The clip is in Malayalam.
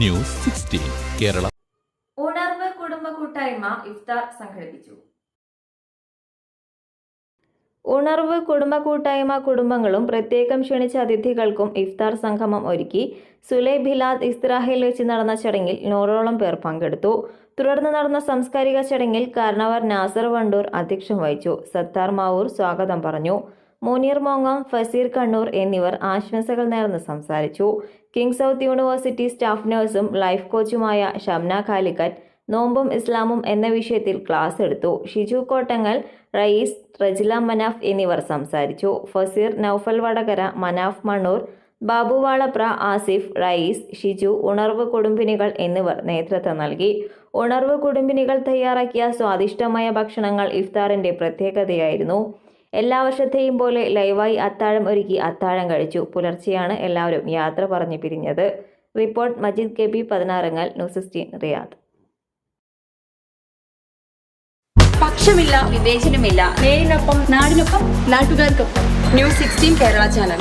News sixteen Kerala. ഉണർവ് കുടുംബ കൂട്ടായ്മ ഇഫ്താർ സംഘടിപ്പിച്ചു. ഉണർവ് കുടുംബ കൂട്ടായ്മ കുടുംബങ്ങളും പ്രത്യേകം ക്ഷണിച്ച അതിഥികൾക്കും ഇഫ്താർ സംഗമം ഒരുക്കി സുലൈ ബിലാദ് ഇസ്രാഹിൽ വെച്ച് നടന്ന ചടങ്ങിൽ നൂറോളം പേർ പങ്കെടുത്തു. തുടർന്ന് നടന്ന സാംസ്കാരിക ചടങ്ങിൽ കാരണവർ നാസർ വണ്ടൂർ അധ്യക്ഷം വഹിച്ചു. സത്താർ മാവൂർ സ്വാഗതം പറഞ്ഞു. മുനീർ മോങ്ങാം ഫസീർ കണ്ണൂർ എന്നിവർ ആശംസകൾ നേർന്ന് സംസാരിച്ചു. കിങ് സൗത്ത് യൂണിവേഴ്സിറ്റി സ്റ്റാഫ് നഴ്സും ലൈഫ് കോച്ചുമായ ഷംന കാലിക്കറ്റ് നോമ്പും ഇസ്ലാമും എന്ന വിഷയത്തിൽ ക്ലാസ് എടുത്തു. ഷിജു കോട്ടങ്ങൽ റയീസ് റജില മനാഫ് എന്നിവർ സംസാരിച്ചു. ഫസീർ നൌഫൽ വടകര മനാഫ് മണ്ണൂർ ബാബുവാളപ്ര ആസിഫ് റയീസ് ഷിജു ഉണർവ് കുടുംബിനികൾ എന്നിവർ നേതൃത്വം നൽകി. ഉണർവ് കുടുംബിനികൾ തയ്യാറാക്കിയ സ്വാദിഷ്ടമായ ഭക്ഷണങ്ങൾ ഇഫ്താറിന്റെ പ്രത്യേകതയായിരുന്നു. എല്ലാ വർഷത്തെയും പോലെ ലൈവായി അത്താഴം ഒരുക്കി അത്താഴം കഴിച്ചു. പുലർച്ചെയാണ് എല്ലാവരും യാത്ര പറഞ്ഞു പിരിഞ്ഞത്. Report Majeed K P Pathinarangal news sixteen Riyadh. പക്ഷമില്ല വിവേചനമില്ല. നേരിനൊപ്പം നാടിനൊപ്പം നാട്ടുകാർക്കൊപ്പം. News sixteen Kerala channel.